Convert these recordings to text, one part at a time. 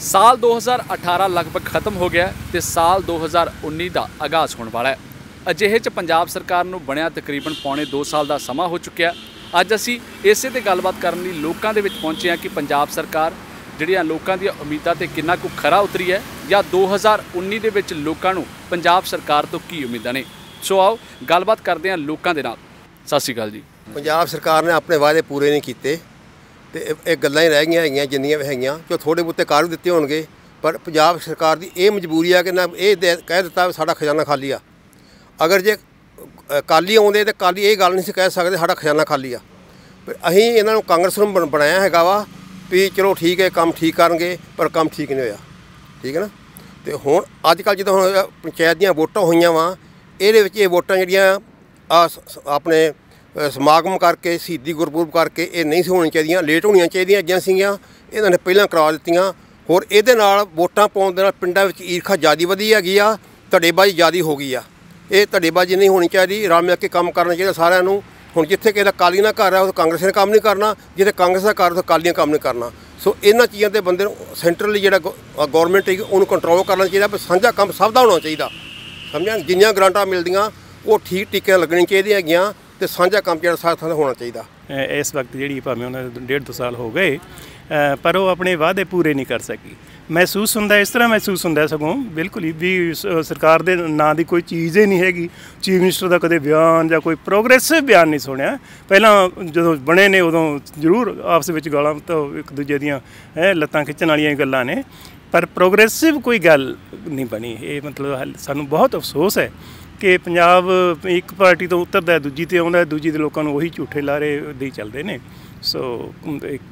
ਸਾਲ 2018 ਲਗਭਗ ਖਤਮ ਹੋ ਗਿਆ ਹੈ ਤੇ ਸਾਲ 2019 ਦਾ ਆਗਾਜ਼ ਹੋਣ ਵਾਲਾ ਹੈ। ਅਜਿਹੇ ਚ ਪੰਜਾਬ ਸਰਕਾਰ ਨੂੰ ਬਣਿਆ ਤਕਰੀਬਨ ਪੌਣੇ 2 ਸਾਲ ਦਾ ਸਮਾਂ ਹੋ ਚੁੱਕਿਆ ਅੱਜ ਅਸੀਂ ਇਸੇ ਤੇ ਗੱਲਬਾਤ ਕਰਨ ਲਈ ਲੋਕਾਂ ਦੇ ਵਿੱਚ ਪਹੁੰਚੇ ਹਾਂ ਕਿ ਪੰਜਾਬ ਸਰਕਾਰ ਜਿਹੜੀਆਂ ਲੋਕਾਂ ਦੀਆਂ ਉਮੀਦਾਂ ਤੇ ਕਿੰਨਾ ਕੁ ਖਰਾ ਉਤਰੀ ਹੈ ਜਾਂ 2019 ਦੇ ਵਿੱਚ ਲੋਕਾਂ ਨੂੰ ਪੰਜਾਬ ਸਰਕਾਰ ਤੋਂ ਕੀ ਉਮੀਦਾਂ ਨੇ। ਸੋ ਆਓ ਗੱਲਬਾਤ ਕਰਦੇ ਹਾਂ ਲੋਕਾਂ ਦੇ ਨਾਲ। ਸਤਿ ਸ਼੍ਰੀ ਅਕਾਲ ਜੀ। ਪੰਜਾਬ ਸਰਕਾਰ ਨੇ ਆਪਣੇ ਵਾਅਦੇ ਪੂਰੇ ਨਹੀਂ ਕੀਤੇ ਤੇ ਇਹ- ਗੱਲਾਂ ਹੀ ਰਹਿ ਗਈਆਂ ਹੈਗੀਆਂ ਜਿੰਨੀਆਂ ਵੀ ਹੈਗੀਆਂ ਜੋ ਥੋੜੇ ਬਹੁਤੇ ਕਰ ਵੀ ਦਿੱਤੇ ਹੋਣਗੇ ਪਰ ਪੰਜਾਬ ਸਰਕਾਰ ਦੀ ਇਹ ਮਜਬੂਰੀ ਆ ਕਿ ਨਾ ਇਹ ਦੇ- ਕਹਿ ਦਿੱਤਾ ਵੀ ਸਾਡਾ ਖਜ਼ਾਨਾ ਖਾਲੀ ਆ। ਅਗਰ ਜੇ ਅ, ਕਾਲੀ ਆਉਂਦੇ ਤੇ ਕਾਲੀ ਇਹ ਗੱਲ ਨਹੀਂ ਸੀ ਕਹਿ ਸਕਦੇ ਸਾਡਾ ਖਜ਼ਾਨਾ ਖਾਲੀ ਆ। ਪਰ ਅਸੀਂ ਇਹਨਾਂ ਨੂੰ ਕਾਂਗਰਸ ਨੂੰ ਬਣ- ਬਣਾਇਆ ਹੈਗਾ ਵਾ ਵੀ ਚਲੋ ਠੀਕ ਹੈ ਕੰਮ ਠੀਕ ਕਰਨਗੇ ਪਰ ਕੰਮ ਠੀਕ ਨਹੀਂ ਹੋਇਆ। ਠੀਕ ਹੈ ਨਾ? ਤੇ ਹੁਣ ਅੱਜ ਕੱਲ੍ਹ ਜਦੋਂ ਹੁਣ ਪੰਚਾਇਤ ਦੀਆਂ ਵੋਟਾਂ ਹੋਈਆਂ ਵਾ ਇਹਦੇ ਵਿੱਚ ਇਹ ਵੋਟਾਂ ਜਿਹੜੀਆਂ ਆ ਆਪਣੇ ਸਮਾਗਮ ਕਰਕੇ, ਸ਼ਹੀਦੀ ਗੁਰਪੁਰਬ ਕਰਕੇ ਇਹ ਨਹੀਂ ਸੀ ਹੋਣੀਆਂ ਚਾਹੀਦੀਆਂ ਲੇਟ ਹੋਣੀਆਂ ਚਾਹੀਦੀਆਂ ਏਜੰਸੀਆਂ ਇਹਨਾਂ ਨੇ ਪਹਿਲਾਂ ਕਰਾ ਦਿੱਤੀਆਂ। ਹੋਰ ਇਹਦੇ ਨਾਲ ਵੋਟਾਂ ਪਾਉਣ ਦੇ ਨਾਲ ਪਿੰਡਾਂ ਵਿੱਚ ਈਰਖਾ ਜ਼ਿਆਦੀ ਵਧੀ ਹੈਗੀ ਆ, ਧੜੇਬਾਜ਼ੀ ਜ਼ਿਆਦੀ ਹੋ ਗਈ ਆ। ਇਹ ਧੜੇਬਾਜ਼ੀ ਨਹੀਂ ਹੋਣੀ ਚਾਹੀਦੀ, ਰਲ ਮਿਲ ਕੇ ਕੰਮ ਕਰਨਾ ਚਾਹੀਦਾ ਸਾਰਿਆਂ ਨੂੰ। ਹੁਣ ਜਿੱਥੇ ਕਿਸੇ ਦਾ ਕਾਲੀ ਨਾ ਘਰ ਹੈ ਉਹ ਕਾਂਗਰਸ ਨੇ ਕੰਮ ਨਹੀਂ ਕਰਨਾ, ਜਿੱਥੇ ਕਾਂਗਰਸ ਦਾ ਘਰ ਉਹ ਕਾਲੀਆਂ ਕੰਮ ਨਹੀਂ ਕਰਨਾ। ਸੋ ਇਹਨਾਂ ਚੀਜ਼ਾਂ ਤੇ ਬੰਦੇ ਨੂੰ ਸੈਂਟਰਲੀ ਜਿਹੜਾ ਗਵਰਨਮੈਂਟ ਹੈ ਉਹਨੂੰ ਕੰਟਰੋਲ ਕਰਨਾ ਚਾਹੀਦਾ ਪਰ ਸਾਂਝਾ ਕੰਮ ਸਭ ਦਾ ਹੋਣਾ ਚਾਹੀਦਾ। ਸਮਝਿਆ? ਜਿੰਨੀਆਂ ਗ੍ਰਾਂਟਾਂ ਮਿਲਦੀਆਂ, ਉਹ ਠੀਕ ਟਿੱਕੇ ਲੱਗਣੀਆਂ ਚਾਹੀਦੀਆਂ ਹੈਗੀਆਂ। ਤੇ ਸਾਂਝਾ ਕੰਮ ਜਿਹੜਾ ਸਾਥ ਸਾਥ ਹੋਣਾ ਚਾਹੀਦਾ। ਇਸ ਵਕਤ ਜਿਹੜੀ ਭਾਵੇਂ ਉਹਨਾਂ ਦੇ ਡੇਢ ਦੋ ਸਾਲ ਹੋ ਗਏ ਪਰ ਉਹ ਆਪਣੇ ਵਾਅਦੇ ਪੂਰੇ ਨਹੀਂ ਕਰ ਸਕੀ। ਮਹਿਸੂਸ ਹੁੰਦਾ, ਇਸ ਤਰ੍ਹਾਂ ਮਹਿਸੂਸ ਹੁੰਦਾ ਸਗੋਂ, ਬਿਲਕੁਲ ਹੀ ਵੀ ਸ- ਸਰਕਾਰ ਦੇ ਨਾਂ ਦੀ ਕੋਈ ਚੀਜ਼ ਹੀ ਨਹੀਂ ਹੈਗੀ। ਚੀਫ ਮਿਨਿਸਟਰ ਦਾ ਕਦੇ ਬਿਆਨ ਜਾਂ ਕੋਈ ਪ੍ਰੋਗਰੈਸਿਵ ਬਿਆਨ ਨਹੀਂ ਸੁਣਿਆ। ਪਹਿਲਾਂ ਜਦੋਂ ਬਣੇ ਨੇ, ਉਦੋਂ ਜ਼ਰੂਰ ਆਪਸ ਵਿੱਚ ਗਾਲਾਂ ਤਾਂ ਇੱਕ ਦੂਜੇ ਦੀਆਂ ਲੱਤਾਂ ਖਿੱਚਣ ਵਾਲੀਆਂ ਗੱਲਾਂ ਨੇ। ਪਰ ਪ੍ਰੋਗਰੈਸਿਵ ਕੋਈ ਗੱਲ ਨਹੀਂ ਬਣੀ। ਇਹ ਮਤਲਬ ਸਾਨੂੰ ਬਹੁਤ ਅਫਸੋਸ ਹੈ। ਕਿ ਪੰਜਾਬ ਇੱਕ ਪਾਰਟੀ ਤੋਂ ਉਤਰਦਾ ਦੂਜੀ ਤੇ ਆਉਂਦਾ ਦੂਜੀ ਦੇ ਲੋਕਾਂ ਨੂੰ ਉਹੀ ਝੂਠੇ ਲਾਰੇ ਦੇ ਚੱਲਦੇ ਨੇ। ਸੋ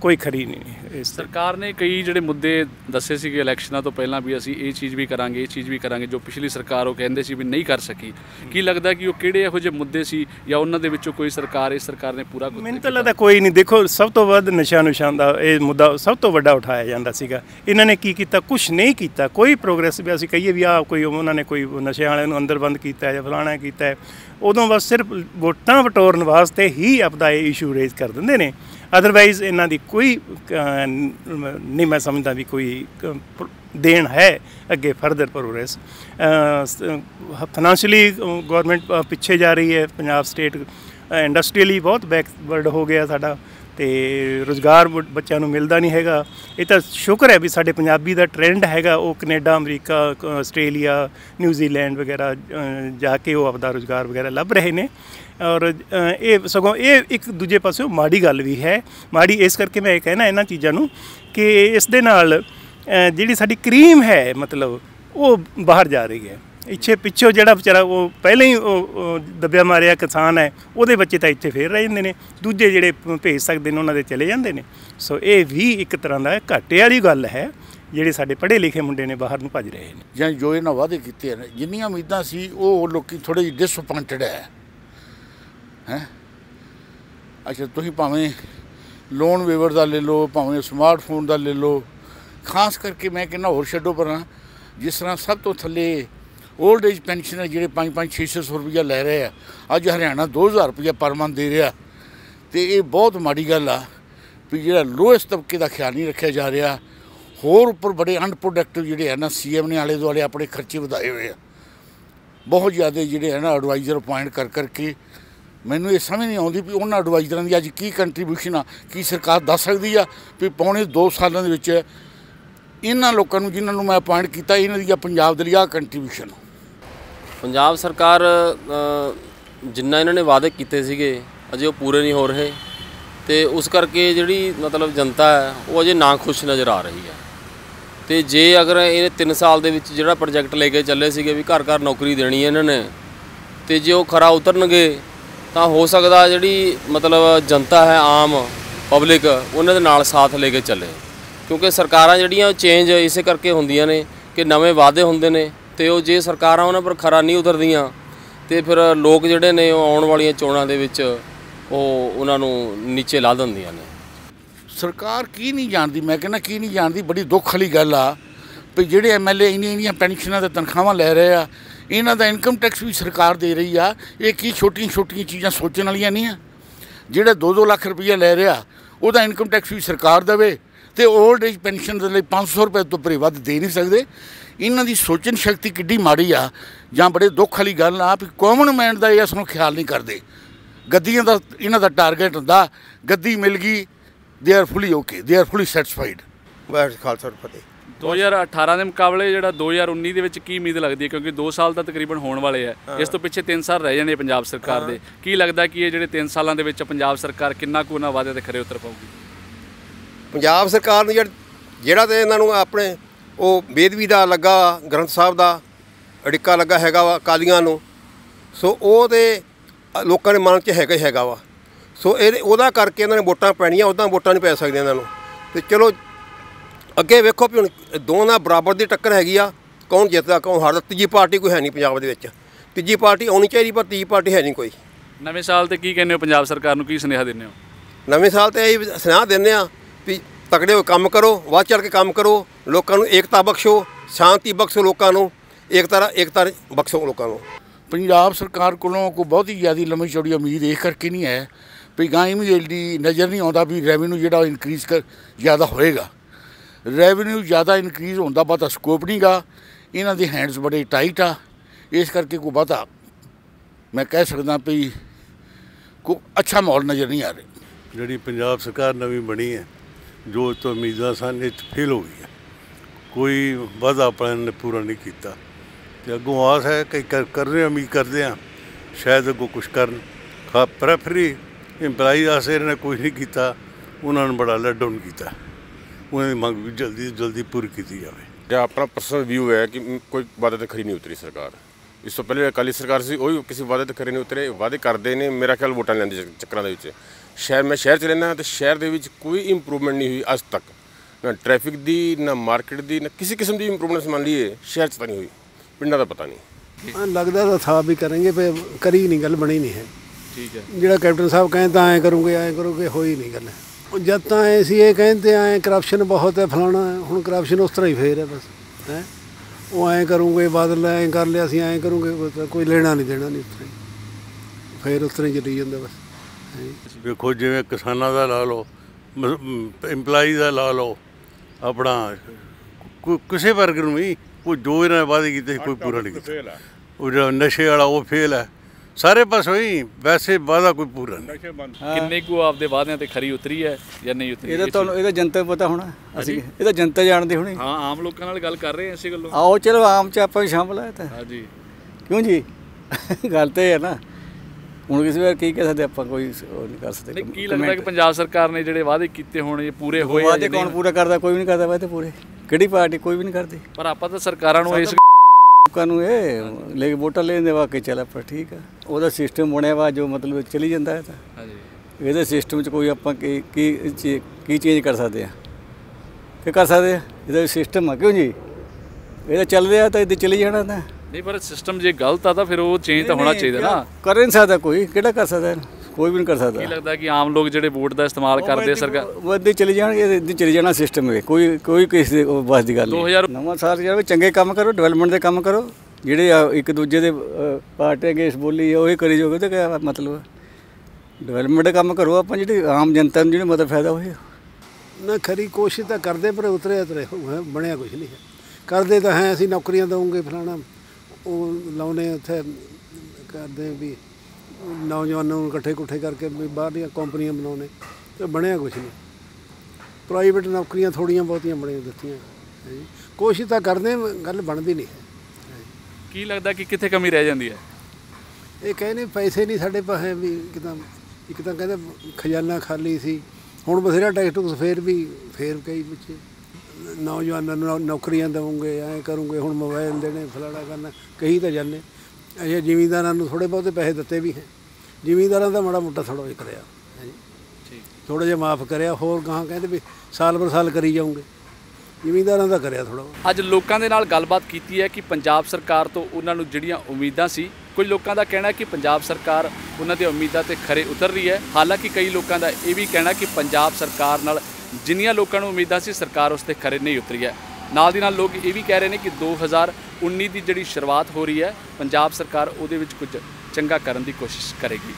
ਕੋਈ ਖਰੀ ਨਹੀਂ ਇਸ ਸਰਕਾਰ ਨੇ ਕਈ ਜਿਹੜੇ ਮੁੱਦੇ ਦੱਸੇ ਸੀਗੇ ਇਲੈਕਸ਼ਨਾਂ ਤੋਂ ਪਹਿਲਾਂ ਵੀ ਅਸੀਂ ਇਹ ਚੀਜ਼ ਵੀ ਕਰਾਂਗੇ ਇਹ ਚੀਜ਼ ਵੀ ਕਰਾਂਗੇ ਜੋ ਪਿਛਲੀ ਸਰਕਾਰ ਉਹ ਕਹਿੰਦੇ ਸੀ ਵੀ ਨਹੀਂ ਕਰ ਸਕੀ। ਕੀ ਲੱਗਦਾ ਕਿ ਉਹ ਕਿਹੜੇ ਇਹੋ ਜਿਹੇ ਮੁੱਦੇ ਸੀ ਜਾਂ ਉਹਨਾਂ ਦੇ ਵਿੱਚੋਂ ਕੋਈ ਸਰਕਾਰ ਇਸ ਸਰਕਾਰ ਨੇ ਪੂਰਾ ਕੁਝ ਮੈਨੂੰ ਤਾਂ ਲੱਗਦਾ ਕੋਈ ਨਹੀਂ। ਦੇਖੋ ਸਭ ਤੋਂ ਵੱਧ ਨਸ਼ਾ ਨੁਸ਼ਾਨ ਦਾ ਇਹ ਮੁੱਦਾ ਸਭ ਤੋਂ ਵੱਡਾ ਉਠਾਇਆ ਜਾਂਦਾ ਸੀਗਾ। ਇਹਨਾਂ ਨੇ ਕੀ ਕੀਤਾ? ਕੁਝ ਨਹੀਂ ਕੀਤਾ। ਕੋਈ ਪ੍ਰੋਗਰੈਸ ਵੀ ਅਸੀਂ ਕਹੀਏ ਵੀ ਆ ਕੋਈ ਉਹਨਾਂ ਨੇ ਕੋਈ ਨਸ਼ੇ ਵਾਲਿਆਂ ਨੂੰ ਅੰਦਰ ਬੰਦ ਕੀਤਾ ਜਾਂ ਫਲਾਣਾ ਕੀਤਾ ਹੈ। ਉਦੋਂ ਬਸ ਸਿਰਫ ਵੋਟਾਂ ਵਟੋਰਨ ਵਾਸਤੇ ਹੀ ਆਪਦਾ ਇਹ ਇਸ਼ੂ ਰੇਜ਼ ਕਰ ਦਿੰਦੇ ਨੇ। ਅਦਰਵਾਈਜ਼ ਇਹਨਾਂ ਦੀ ਕੋਈ ਨਹੀਂ ਮੈਂ ਸਮਝਦਾ ਵੀ ਕੋਈ ਦੇਣ ਹੈ ਅੱਗੇ ਫਰਦਰ ਪ੍ਰੋਗਰੈਸ ਫਾਈਨੈਂਸ਼ੀਅਲੀ ਗਵਰਨਮੈਂਟ ਪਿੱਛੇ ਜਾ ਰਹੀ ਹੈ। ਪੰਜਾਬ ਸਟੇਟ ਇੰਡਸਟਰੀਅਲੀ ਬਹੁਤ ਬੈਕਵਰਡ ਹੋ ਗਿਆ ਸਾਡਾ। ਤੇ ਰੋਜ਼ਗਾਰ ਬ- ਬੱਚਿਆਂ ਨੂੰ ਮਿਲਦਾ ਨਹੀਂ ਹੈਗਾ। ਇਹ ਤਾਂ ਸ਼ੁਕਰ ਹੈ ਵੀ ਸਾਡੇ ਪੰਜਾਬੀ ਦਾ ਟ੍ਰੈਂਡ ਹੈਗਾ। ਉਹ ਕੈਨੇਡਾ, ਅਮਰੀਕਾ, ਕ- ਆਸਟ੍ਰੇਲੀਆ ਨਿਊਜ਼ੀਲੈਂਡ ਵਗੈਰਾ ਜਾ ਕੇ ਉਹ ਆਪਦਾ ਰੋਜ਼ਗਾਰ ਵਗੈਰਾ ਲੱਭ ਰਹੇ ਨੇ। ਔਰ ਇਹ ਸਗੋਂ ਇਹ ਇੱਕ ਦੂਜੇ ਪਾਸਿਓਂ ਮਾੜੀ ਗੱਲ ਵੀ ਹੈ। ਮਾੜੀ ਇਸ ਕਰਕੇ ਮੈਂ ਇਹ ਕਹਿਣਾ ਇਹਨਾਂ ਚੀਜ਼ਾਂ ਨੂੰ ਕਿ ਇਸ ਦੇ ਨਾਲ ਜਿਹੜੀ ਸਾਡੀ ਕਰੀਮ ਹੈ ਮਤਲਬ, ਉਹ ਬਾਹਰ ਜਾ ਰਹੀ ਹੈ। ਇੱਥੇ ਪਿੱਛੋਂ ਜਿਹੜਾ ਵਿਚਾਰਾ ਉਹ ਪਹਿਲਾਂ ਹੀ ਉਹ ਦੱਬਿਆ ਮਾਰਿਆ ਕਿਸਾਨ ਹੈ, ਉਹਦੇ ਬੱਚੇ ਤਾਂ ਇੱਥੇ ਫੇਰ ਰਹਿ ਜਾਂਦੇ ਨੇ, ਦੂਜੇ ਜਿਹੜੇ ਭੇਜ ਸਕਦੇ ਨੇ ਉਹਨਾਂ ਦੇ ਚਲੇ ਜਾਂਦੇ ਨੇ। ਸੋ ਇਹ ਵੀ ਇੱਕ ਤਰ੍ਹਾਂ ਦਾ ਘਾਟੇ ਵਾਲੀ ਗੱਲ ਹੈ, ਜਿਹੜੇ ਸਾਡੇ ਪੜ੍ਹੇ ਲਿਖੇ ਮੁੰਡੇ ਨੇ ਬਾਹਰ ਨੂੰ ਭੱਜ ਰਹੇ ਨੇ। ਜਾਂ ਜੋ ਇਹਨਾਂ ਵਾਅਦੇ ਕੀਤੇ ਨੇ ਜਿੰਨੀਆਂ ਉਮੀਦਾਂ ਸੀ, ਉਹ ਲੋਕੀ ਥੋੜੇ ਜਿਹੇ ਡਿਸਅਪਾਇੰਟਡ ਹੈ। ਹੈ? ਅੱਛਾ, ਤੁਸੀਂ ਭਾਵੇਂ ਲੋਨ ਵੇਵਰ ਦਾ ਲੈ ਲਓ, ਭਾਵੇਂ ਸਮਾਰਟਫੋਨ ਦਾ ਲੈ ਲਓ, ਖਾਸ ਕਰਕੇ ਮੈਂ ਕਹਿੰਦਾ ਹੋਰ ਛੱਡੋ ਪਰਾਂ, ਜਿਸ ਤਰ੍ਹਾਂ ਸਭ ਤੋਂ ਥੱਲੇ 올ਡ ਏਜ ਪੈਨਸ਼ਨ ਹੈ ਜਿਹੜੇ 5-5 600 ਰੁਪਈਆ ਲੈ ਰਹੇ ਆ, ਅੱਜ ਹਰਿਆਣਾ 2000 ਰੁਪਈਆ ਪਰ ਮੰਥ ਦੇ ਰਿਹਾ। ਤੇ ਇਹ ਬਹੁਤ ਮਾੜੀ ਗੱਲ ਆ ਵੀ ਜਿਹੜਾ ਲੋਐਸਟ ਤਬਕੇ ਦਾ ਖਿਆਲ ਨਹੀਂ ਰੱਖਿਆ ਜਾ ਰਿਹਾ। ਹੋਰ ਉੱਪਰ ਬੜੇ ਅਨਪ੍ਰੋਡਕਟਿਵ ਜਿਹੜੇ ਆ ਨਾ ਸੀਐਮ ਨੇ ਆਲੇ ਦੁਆਲੇ ਆਪਣੇ ਖਰਚੇ ਵਧਾਏ ਹੋਏ ਆ। ਬਹੁਤ ਜ਼ਿਆਦਾ ਜਿਹੜੇ ਹੈ ਨਾ ਐਡਵਾਈਜ਼ਰ ਅਪਾਇੰਟ ਕਰ ਕਰਕੇ ਮੈਨੂੰ ਇਹ ਸਮਝ ਨਹੀਂ ਆਉਂਦੀ ਵੀ ਉਹਨਾਂ ਐਡਵਾਈਜ਼ਰਾਂ ਦੀ ਅੱਜ ਕੀ ਕੰਟਰੀਬਿਊਸ਼ਨ ਆ, ਕੀ ਸਰਕਾਰ ਦੱਸ ਸਕਦੀ ਆ ਵੀ ਪੌਣੇ 2 ਸਾਲਾਂ ਦੇ ਵਿੱਚ ਇਹਨਾਂ ਲੋਕਾਂ ਨੂੰ ਜਿਨ੍ਹਾਂ ਨੂੰ ਮੈਂ ਅਪਾਇੰਟ ਕੀਤਾ, ਇਹਨਾਂ ਦੀ ਆ ਪੰਜਾਬ ਦੇ ਲਈ ਆ। ਕੰਟਰੀਬਿਊਸ਼ਨ ਪੰਜਾਬ ਸਰਕਾਰ ਜਿੰਨਾ ਇਹਨਾਂ ਨੇ ਵਾਅਦੇ ਕੀਤੇ ਸੀਗੇ, ਅਜੇ ਉਹ ਪੂਰੇ ਨਹੀਂ ਹੋ ਰਹੇ। ਤੇ ਉਸ ਕਰਕੇ ਜਿਹੜੀ ਮਤਲਬ ਜਨਤਾ ਹੈ, ਉਹ ਅਜੇ ਨਾ ਖੁਸ਼ ਨਜ਼ਰ ਆ ਰਹੀ ਹੈ। ਤੇ ਜੇ ਅਗਰ ਇਹ 3 ਸਾਲ ਦੇ ਵਿੱਚ ਜਿਹੜਾ ਪ੍ਰੋਜੈਕਟ ਲੈ ਕੇ ਚੱਲੇ ਸੀਗੇ ਵੀ ਘਰ ਘਰ ਨੌਕਰੀ ਦੇਣੀ ਹੈ ਇਹਨਾਂ ਨੇ, ਤੇ ਜੇ ਉਹ ਖਰਾ ਉਤਰਨਗੇ, ਤਾਂ ਹੋ ਸਕਦਾ ਜਿਹੜੀ ਮਤਲਬ ਜਨਤਾ ਹੈ ਆਮ ਪਬਲਿਕ ਉਹਨਾਂ ਦੇ ਨਾਲ ਸਾਥ ਲੈ ਕੇ ਚੱਲੇ। ਕਿਉਂਕਿ ਸਰਕਾਰਾਂ ਜਿਹੜੀਆਂ ਚੇਂਜ ਇਸੇ ਕਰਕੇ ਹੁੰਦੀਆਂ ਨੇ ਕਿ ਨਵੇਂ ਵਾਅਦੇ ਹੁੰਦੇ ਨੇ ਤੇ ਉਹ ਜੇ ਸਰਕਾਰਾਂ ਉਹਨਾਂ ਪਰ ਖਰਾ ਨਹੀਂ ਉਤਰਦੀਆਂ, ਤੇ ਫਿਰ ਲੋਕ ਜਿਹੜੇ ਨੇ ਉਹ ਆਉਣ ਵਾਲੀਆਂ ਚੋਣਾਂ ਦੇ ਵਿੱਚ ਉਹ ਉਹਨਾਂ ਨੂੰ ਨੀਚੇ ਲਾ ਦਿੰਦੀਆਂ ਨੇ। ਸਰਕਾਰ ਕੀ ਨਹੀਂ ਜਾਣਦੀ, ਮੈਂ ਕਹਿੰਦਾ ਕੀ ਨਹੀਂ ਜਾਣਦੀ, ਬੜੀ ਦੁੱਖ ਵਾਲੀ ਗੱਲ ਆ ਵੀ ਜਿਹੜੇ ਐਮਐਲਏ ਇੰਨੀਆਂ ਇੰਨੀਆਂ ਪੈਨਸ਼ਨਾਂ ਤੇ ਤਨਖਾਹਾਂ ਲੈ ਰਹੇ ਆ, ਇਹਨਾਂ ਦਾ ਇਨਕਮ ਟੈਕਸ ਵੀ ਸਰਕਾਰ ਦੇ ਰਹੀ ਆ, ਇਹ ਕੀ ਛੋਟੀਆਂ ਛੋਟੀਆਂ ਚੀਜ਼ਾਂ ਸੋਚਣ ਵਾਲੀਆਂ ਨਹੀਂ ਆ? ਜਿਹੜਾ 2-2 ਲੱਖ ਰੁਪਈਆ ਲੈ ਰਿਹਾ, ਉਹਦਾ ਇਨਕਮ ਟੈਕਸ ਵੀ ਸਰਕਾਰ ਦੇਵੇ ਤੇ 올ਡ ਏਜ ਪੈਨਸ਼ਨ ਦੇ ਲਈ 500 ਰੁਪਏ ਤੋਂ ਪਰੇ ਵੱਧ ਦੇ ਨਹੀਂ ਸਕਦੇ। ਇਹਨਾਂ ਦੀ ਸੋਚਣ ਸ਼ਕਤੀ ਕਿੱਡੀ ਮਾੜੀ ਆ ਜਾਂ ਬੜੇ ਦੁੱਖ ਵਾਲੀ ਗੱਲ ਆ ਵੀ ਕਾਮਨ ਮੈਨ ਦਾ ਇਸ ਨੂੰ ਖਿਆਲ ਨਹੀਂ ਕਰਦੇ। ਗੱਦੀਆਂ ਦਾ ਇਹਨਾਂ ਦਾ ਟਾਰਗੇਟ ਹੁੰਦਾ ਗੱਦੀ ਮਿਲ ਗਈ they are fully okay they are fully satisfied Waheguru ਕਾ ਖਾਲਸਾ ਕੀ ਫਤਿਹ। 2018 ਦੇ ਮੁਕਾਬਲੇ ਜਿਹੜਾ 2019 ਦੇ ਵਿੱਚ ਕੀ ਉਮੀਦ ਲੱਗਦੀ ਹੈ? ਕਿਉਂਕਿ 2 ਸਾਲ ਤਾਂ ਤਕਰੀਬਨ ਹੋਣ ਵਾਲੇ ਆ। ਇਸ ਤੋਂ ਪਿੱਛੇ 3 ਸਾਲ ਰਹਿ ਜਾਣੇ ਪੰਜਾਬ ਸਰਕਾਰ ਦੇ। ਕੀ ਲੱਗਦਾ ਕਿ ਇਹ ਜਿਹੜੇ 3 ਸਾਲਾਂ ਦੇ ਵਿੱਚ ਪੰਜਾਬ ਸਰਕਾਰ ਕਿੰਨਾ ਕੁ ਉਹਨਾਂ ਵਾਅਦੇ ਤੇ ਖਰੇ ਉਤਰ ਪਾਊਗੀ? ਪੰਜਾਬ ਸਰਕਾਰ ਨੂੰ ਜਿਹੜਾ ਤੇ ਇਹਨਾਂ ਨੂੰ ਆਪਣੇ ਉਹ ਬੇਦਵੀ ਦਾ ਲੱਗਾ ਗ੍ਰੰਥ ਸਾਹਿਬ ਦਾ ਅੜਿੱਕਾ ਲੱਗਾ ਹੈਗਾ ਵਾ ਕਾਲੀਆਂ ਨੂੰ। ਸੋ ਉਹ ਤੇ ਲੋਕਾਂ ਦੇ ਮਨ 'ਚ ਹੈਗਾ ਹੀ ਹੈਗਾ ਵਾ। ਸੋ ਇਹ ਉਹਦਾ ਕਰਕੇ ਇਹਨਾਂ ਨੇ ਵੋਟਾਂ ਪੈਣੀਆਂ ਉਦਾਂ ਵੋਟਾਂ ਨਹੀਂ ਪੈ ਸਕਦੀਆਂ ਇਹਨਾਂ ਨੂੰ। ਤੇ ਚਲੋ ਅੱਗੇ ਵੇਖੋ ਵੀ ਹੁਣ ਦੋਵਾਂ ਨਾਲ ਬਰਾਬਰ ਦੀ ਟੱਕਰ ਹੈਗੀ ਆ। ਕੌਣ ਜਿੱਤਦਾ ਕੌਣ ਹਾਰਦਾ ਤੀਜੀ ਪਾਰਟੀ ਕੋਈ ਹੈ ਨਹੀਂ ਪੰਜਾਬ ਦੇ ਵਿੱਚ। ਤੀਜੀ ਪਾਰਟੀ ਆਉਣੀ ਚਾਹੀਦੀ ਪਰ ਤੀਜੀ ਪਾਰਟੀ ਹੈ ਨਹੀਂ ਕੋਈ। ਨਵੇਂ ਸਾਲ ਤੇ ਕੀ ਕਹਿੰਦੇ ਹੋ ਪੰਜਾਬ ਸਰਕਾਰ ਨੂੰ? ਕੀ ਸੁਨੇਹਾ ਦਿੰਦੇ ਹੋ? ਨਵੇਂ ਸਾਲ ਤੇ ਇਹ ਸੁਨੇਹਾ ਦਿੰਦੇ ਆ ਤਕੜੇ ਹੋ ਕੇ ਕੰਮ ਕਰੋ ਵੱਧ ਚੜ ਕੇ ਕੰਮ ਕਰੋ ਲੋਕਾਂ ਨੂੰ ਏਕਤਾ ਬਖਸ਼ੋ ਸ਼ਾਂਤੀ ਬਖਸ਼ੋ ਲੋਕਾਂ ਨੂੰ ਏਕਤਾ ਏਕਤਾ ਬਖਸ਼ੋ ਲੋਕਾਂ ਨੂੰ। ਪੰਜਾਬ ਸਰਕਾਰ ਕੋਲੋਂ ਕੋਈ ਬਹੁਤੀ ਜ਼ਿਆਦਾ ਲੰਮੀ ਚੌੜੀ ਉਮੀਦ ਇਹ ਕਰਕੇ ਨਹੀਂ ਹੈ ਵੀ ਗਾਂ ਇਮੀਡੀਏਟਲੀ ਨਜ਼ਰ ਨਹੀਂ ਆਉਂਦਾ ਵੀ ਰੈਵਨਿਊ ਜਿਹੜਾ ਇਨਕਰੀਜ਼ ਕਰ ਜ਼ਿਆਦਾ ਹੋਏਗਾ। ਰੈਵਨਿਊ ਜ਼ਿਆਦਾ ਇਨਕਰੀਜ਼ ਹੋਣ ਦਾ ਬਹੁਤਾ ਸਕੋਪ ਨਹੀਂਗਾ ਇਹਨਾਂ ਦੇ ਹੈਂਡਸ ਬੜੇ ਟਾਈਟ ਆ। ਇਸ ਕਰਕੇ ਕੋਈ ਬਹੁਤਾ ਮੈਂ ਕਹਿ ਸਕਦਾ ਵੀ ਕੋਈ ਅੱਛਾ ਮਾਹੌਲ ਨਜ਼ਰ ਨਹੀਂ ਆ ਰਿਹਾ। ਜਿਹੜੀ ਪੰਜਾਬ ਸਰਕਾਰ ਨਵੀਂ ਬਣੀ ਹੈ ਜੋ ਇਹ ਤੋਂ ਉਮੀਦਾਂ ਸਨ ਇਹ 'ਚ ਫੇਲ ਹੋ ਗਈਆਂ ਕੋਈ ਵਾਅਦਾ ਪਲਾਨ ਨੇ ਪੂਰਾ ਨਹੀਂ ਕੀਤਾ। ਤੇ ਅੱਗੋਂ ਆਸ ਹੈ ਕਿ ਕਰ ਕਰ ਰਹੇ ਉਮੀਦ ਕਰਦੇ ਹਾਂ, ਸ਼ਾਇਦ ਅੱਗੋਂ ਕੁਝ ਕਰਨ। ਖਾ ਪ੍ਰੈਫਰੀ ਇੰਪਲਾਈ ਆਸੇ ਇਹਨਾਂ ਨੇ ਕੁਝ ਨਹੀਂ ਕੀਤਾ, ਉਹਨਾਂ ਨੂੰ ਬੜਾ ਲੈਟ ਡਾਊਨ ਕੀਤਾ। ਉਹਨਾਂ ਦੀ ਮੰਗ ਵੀ ਜਲਦੀ ਤੋਂ ਜਲਦੀ ਪੂਰੀ ਕੀਤੀ ਜਾਵੇ। ਜਾਂ ਆਪਣਾ ਪਰਸਨਲ ਵਿਊ ਹੈ ਕਿ ਕੋਈ ਵਾਅਦੇ ਤੇ ਖਰੀ ਨਹੀਂ ਉਤਰੀ ਸਰਕਾਰ। ਇਸ ਤੋਂ ਪਹਿਲੇ ਅਕਾਲੀ ਸਰਕਾਰ ਸੀ ਉਹ ਵੀ ਕਿਸੇ ਵਾਅਦੇ ਤੇ ਖਰੀ ਨਹੀਂ ਉਤਰੇ ਵਾਅਦੇ ਕਰਦੇ ਨੇ ਮੇਰਾ ਖਿਆਲ ਵੋਟਾਂ ਲੈਂਦੇ ਚੱਕ- ਚੱਕਰਾਂ ਦੇ ਵਿੱਚ। ਸ਼ਹਿਰ ਮੈਂ ਸ਼ਹਿਰ ਚ ਰਹਿੰਦਾ ਤੇ ਸ਼ਹਿਰ ਦੇ ਵਿੱਚ ਕੋਈ ਇੰਪਰੂਵਮੈਂਟ ਨਹੀਂ ਹੋਈ ਅੱਜ ਤੱਕ। ਨਾ ਟ੍ਰੈਫਿਕ ਦੀ ਨਾ ਮਾਰਕੀਟ ਦੀ ਨਾ ਕਿਸੇ ਕਿਸਮ ਦੀ ਇੰਪਰੂਵਮੈਂਟ ਮੰਨ ਲਈਏ ਸ਼ਹਿਰ ਚ ਤਾਂ ਨਹੀਂ ਹੋਈ। ਪਿੰਡਾਂ ਦਾ ਪਤਾ ਨਹੀਂ। ਲੱਗਦਾ ਤਾਂ ਥਾ ਵੀ ਕਰਾਂਗੇ ਪਰ ਕਰੀ ਨਹੀਂ ਗੱਲ ਬਣੀ ਨਹੀਂ ਹੈ। ਠੀਕ ਹੈ। ਜਿਹੜਾ ਕੈਪਟਨ ਸਾਹਿਬ ਕਹਿੰਦਾ ਐਂ ਕਰੂੰਗੇ ਐਂ ਕਰੋਗੇ ਹੋਈ ਨਹੀਂ ਗੱਲ। ਉਹ ਜਦ ਤਾਂ ਐ ਸੀ ਇਹ ਕਹਿੰਦੇ ਐਂ ਕਰਪਸ਼ਨ ਬਹੁਤ ਹੈ ਫਲਾਣਾ ਹੁਣ ਕਰਪਸ਼ਨ ਉਸ ਤਰ੍ਹਾਂ ਹੀ ਫੇਰ ਹੈ ਬਸ ਹੈ? ਉਹ ਐਂ ਕਰੂੰਗੇ ਬਾਦਲ ਐਂ ਕਰ ਲਿਆ ਸੀ ਐਂ ਕਰੂੰਗੇ ਉਹ ਤਾਂ ਕੋਈ ਲੈਣਾ ਨਹੀਂ ਦੇਣਾ ਨਹੀਂ ਹੀ ਫੇਰ ਉਸ ਤਰ੍ਹਾਂ ਹੀ ਚੱਲੀ ਜਾਂਦਾ ਬਸ। ਵੇਖੋ ਜਿਵੇਂ ਕਿਸਾਨਾਂ ਦਾ ਲਾ ਲਓ EMPLOYEE ਦਾ ਲਾ ਲਓ ਆਪਣਾ ਕਿਸੇ ਵਰਗ ਨੂੰ ਵੀ ਕੋਈ ਜੋ ਇਹਨਾਂ ਨੇ ਵਾਅਦੇ ਕੀਤੇ ਸੀ, ਕੋਈ ਪੂਰਾ ਨਹੀਂ ਕੀਤਾ। ਉਹ ਜਿਹੜਾ ਨਸ਼ੇ ਵਾਲਾ ਉਹ ਫੇਲ ਹੈ ਸਾਰੇ ਪਾਸੋਂ ਹੀ ਵੈਸੇ ਵਾਅਦਾ ਕੋਈ ਪੂਰਾ ਨਹੀਂ। ਕਿੰਨੇ ਕੁ ਆਪਦੇ ਵਾਅਦਿਆਂ ਤੇ ਖਰੀ ਉਤਰੀ ਹੈ ਜਾਂ ਨਹੀਂ ਉਤਰੀ? ਇਹਦਾ ਤੁਹਾਨੂੰ ਇਹਦਾ ਜਨਤਾ ਨੂੰ ਪਤਾ ਹੋਣਾ। ਅਸੀਂ ਇਹਦਾ ਜਨਤਾ ਜਾਣਦੀ ਹੋਣੀ। ਹਾਂ ਆਮ ਲੋਕਾਂ ਨਾਲ ਗੱਲ ਕਰ ਰਹੇ ਹਾਂ ਇਸੇ ਗੱਲੋਂ। ਆਓ ਚਲੋ ਆਮ ਚ ਆਪਾਂ ਵੀ ਸ਼ਾਮਲ ਹੈ ਤਾਂ। ਹਾਂਜੀ। ਕਿਉਂ ਜੀ? ਗੱਲ ਤੇ ਹੈ ਨਾ। ਹੁਣ ਕਿਸੇ ਵਾਰ ਕੀ ਕਹਿ ਸਕਦੇ ਆਪਾਂ ਕੋਈ ਉਹ ਨਹੀਂ ਕਰ ਸਕਦੇ। ਨਹੀਂ ਕੀ ਲੱਗਦਾ ਕਿ ਪੰਜਾਬ ਸਰਕਾਰ ਨੇ ਜਿਹੜੇ ਵਾਅਦੇ ਕੀਤੇ ਹੋਣ ਇਹ ਪੂਰੇ ਹੋਏ ਆ ਵਾਅਦੇ ਕੌਣ? ਪੂਰਾ ਕਰਦਾ ਕੋਈ ਵੀ ਨਹੀਂ ਕਰਦਾ ਵਾਅਦੇ ਪੂਰੇ। ਕਿਹੜੀ ਪਾਰਟੀ ਕੋਈ ਵੀ ਨਹੀਂ ਕਰਦੀ। ਪਰ ਆਪਾਂ ਤਾਂ ਸਰਕਾਰਾਂ ਨੂੰ ਇਸ ਲੋਕਾਂ ਨੂੰ ਇਹ ਲੈ ਕੇ ਵੋਟਾਂ ਲੈਣ ਦੇ ਵਾਕੇ ਚੱਲ ਪਰ ਠੀਕ ਆ ਉਹਦਾ ਸਿਸਟਮ ਬਣਿਆ ਵਾ ਜੋ ਮਤਲਬ ਚਲੀ ਜਾਂਦਾ ਹੈ ਤਾਂ ਹਾਂਜੀ ਇਹਦੇ ਸਿਸਟਮ 'ਚ ਕੋਈ ਆਪਾਂ ਕੀ ਕੀ ਕੀ ਚੇਂਜ ਕਰ ਸਕਦੇ ਆ ਕੀ ਕਰ ਸਕਦੇ ਆ ਇਹਦਾ ਸਿਸਟਮ ਆ ਕਿਉਂ ਜੀ ਇਹਦਾ ਚੱਲ ਰਿਹਾ ਤਾਂ ਇਹਦੇ ਚਲੀ ਜਾਣਾ ਤਾਂ ਨਹੀਂ ਪਰ ਸਿਸਟਮ ਜੇ ਗਲਤ ਆ ਤਾਂ ਫਿਰ ਉਹ ਚੇਂਜ ਤਾਂ ਹੋਣਾ ਚਾਹੀਦਾ ਨਾ ਕਰ ਨਹੀਂ ਸਕਦਾ ਕੋਈ ਕਿਹੜਾ ਕਰ ਸਕਦਾ? ਕੋਈ ਵੀ ਨਹੀਂ ਕਰ ਕੀ ਸਕਦਾ ਲੱਗਦਾ ਕਿ ਆਮ ਲੋਕ ਜਿਹੜੇ ਵੋਟ ਦਾ ਇਸਤੇਮਾਲ ਕਰਦੇ ਸਰਕਾਰ ਉਹ ਇੱਦਾਂ ਹੀ ਚਲੀ ਜਾਣਗੇ ਇੱਦਾਂ ਹੀ ਚਲੀ ਜਾਣਾ ਸਿਸਟਮ ਹੈ ਕੋਈ ਕੋਈ ਕਿਸੇ ਦੇ ਉਹ ਬਸ ਦੀ ਗੱਲ ਨਹੀਂ। 2000 ਨਵਾਂ ਸਾਲ ਜਿਹੜਾ ਚੰਗੇ ਕੰਮ ਕਰੋ ਡਿਵੈਲਪਮੈਂਟ ਦੇ ਕੰਮ ਕਰੋ। ਜਿਹੜੇ ਇੱਕ ਦੂਜੇ ਦੇ ਪਾਰਟੀ ਅਗੇਂਸ ਬੋਲੀ ਆ ਉਹੀ ਕਰੀ ਜਾਓਗੇ ਤਾਂ ਕਿਆ ਮਤਲਬ ਡਿਵੈਲਪਮੈਂਟ ਦੇ ਕੰਮ ਕਰੋ ਆਪਾਂ ਜਿਹੜੀ ਆਮ ਜਨਤਾ ਨੂੰ ਜਿਹੜੇ ਮਤਲਬ ਫਾਇਦਾ ਹੋਏ। ਨਾ ਖਰੀ ਕੋਸ਼ਿਸ਼ ਤਾਂ ਕਰਦੇ ਪਰ ਉਤਰੇ ਉਤਰੇ ਬਣਿਆ ਕੁਝ ਨਹੀਂ ਹੈ। ਕਰਦੇ ਤਾਂ ਹੈ ਅਸੀਂ ਨੌਕਰੀਆਂ ਦਵਾਂਗੇ ਫਲਾਣਾ ਉਹ ਲਾਉਨੇ ਉੱਥੇ ਕਰਦੇ ਵੀ ਨੌਜਵਾਨਾਂ ਨੂੰ ਇਕੱਠੇ ਕੁੱਠੇ ਕਰਕੇ ਵੀ ਬਾਹਰਲੀਆਂ ਕੰਪਨੀਆਂ ਬਣਾਉਣੇ ਤੇ ਬਣਿਆ ਕੁਝ ਨਹੀਂ। ਪ੍ਰਾਈਵੇਟ ਨੌਕਰੀਆਂ ਥੋੜੀਆਂ ਬਹੁਤੀਆਂ ਬਣੀਆਂ ਦਿੱਤੀਆਂ। ਜੀ ਕੋਸ਼ਿਸ਼ ਤਾਂ ਕਰਦੇ ਗੱਲ ਬਣਦੀ ਨਹੀਂ ਕੀ ਲੱਗਦਾ ਕਿ ਕਿੱਥੇ ਕਮੀ ਰਹਿ ਜਾਂਦੀ ਹੈ? ਇਹ ਕਹਿੰਦੇ ਪੈਸੇ ਨਹੀਂ ਸਾਡੇ ਪਾਸੇ ਵੀ ਇੱਕ ਤਾਂ ਇੱਕ ਤਾਂ ਕਹਿੰਦੇ ਖਜ਼ਾਨਾ ਖਾਲੀ ਸੀ। ਹੁਣ ਬਥੇਰਾ ਟੈਕਸ ਟੁਕਸ ਫੇਰ ਵੀ ਫੇਰ ਕਈ ਵਿੱਚ ਨੌਜਵਾਨਾਂ ਨੂੰ ਨੌ- ਨੌਕਰੀਆਂ ਦੇਵਾਂਗੇ ਐਂ ਕਰੂੰਗੇ ਹੁਣ ਮੋਬਾਈਲ ਦੇਣੇ ਫਲਾਣਾ ਕਰਨਾ ਕਹੀ ਤਾਂ ਜਾਂਦੇ। ਅਜੇ ਜ਼ਿਮੀਂਦਾਰਾਂ ਨੂੰ ਥੋੜੇ ਬਹੁਤੇ ਪੈਸੇ ਦਿੱਤੇ ਵੀ ਹੈ। ਜ਼ਿਮੀਂਦਾਰਾਂ ਦਾ ਮਾੜਾ ਮੋਟਾ ਥੋੜਾ ਜਿਹਾ ਕਰਿਆ ਠੀਕ। ਥੋੜਾ ਜਿਹਾ ਮਾਫ ਕਰਿਆ ਹੋਰ ਗਾਂ ਕਹਿੰਦੇ ਵੀ ਸਾਲ ਬਰ ਸਾਲ ਕਰੀ ਜਾਓਗੇ ਜ਼ਿਮੀਂਦਾਰਾਂ ਦਾ ਕਰਿਆ ਥੋੜਾ ਅੱਜ ਲੋਕਾਂ ਦੇ ਨਾਲ ਗੱਲਬਾਤ ਕੀਤੀ ਹੈ ਕਿ ਪੰਜਾਬ ਸਰਕਾਰ ਤੋਂ ਉਹਨਾਂ ਨੂੰ ਜਿਹੜੀਆਂ ਉਮੀਦਾਂ ਸੀ ਕੁਝ ਲੋਕਾਂ ਦਾ ਕਹਿਣਾ ਕਿ ਪੰਜਾਬ ਸਰਕਾਰ ਉਹਨਾਂ ਦੀਆਂ ਉਮੀਦਾਂ ਤੇ ਖਰੇ ਉਤਰ ਰਹੀ ਹੈ। ਹਾਲਾਂਕਿ ਕਈ ਲੋਕਾਂ ਦਾ ਇਹ ਵੀ ਕਹਿਣਾ ਕਿ ਪੰਜਾਬ ਸਰਕਾਰ ਨਾਲ ਜਿੰਨੀਆਂ ਲੋਕਾਂ ਨੂੰ ਉਮੀਦਾਂ ਸੀ ਸਰਕਾਰ ਉਸ ਤੇ ਖਰੇ ਨਹੀਂ ਉਤਰੀ ਹੈ। ਨਾਲ ਦੀ ਨਾਲ ਲੋਕ ਇਹ ਵੀ ਕਹਿ ਰਹੇ ਨੇ ਕਿ 2019 ਦੀ ਜਿਹੜੀ ਸ਼ੁਰੂਆਤ ਹੋ ਰਹੀ ਹੈ, ਪੰਜਾਬ ਸਰਕਾਰ ਉਹਦੇ ਵਿੱਚ ਕੁਝ ਚੰਗਾ ਕਰਨ ਦੀ ਕੋਸ਼ਿਸ਼ ਕਰੇਗੀ।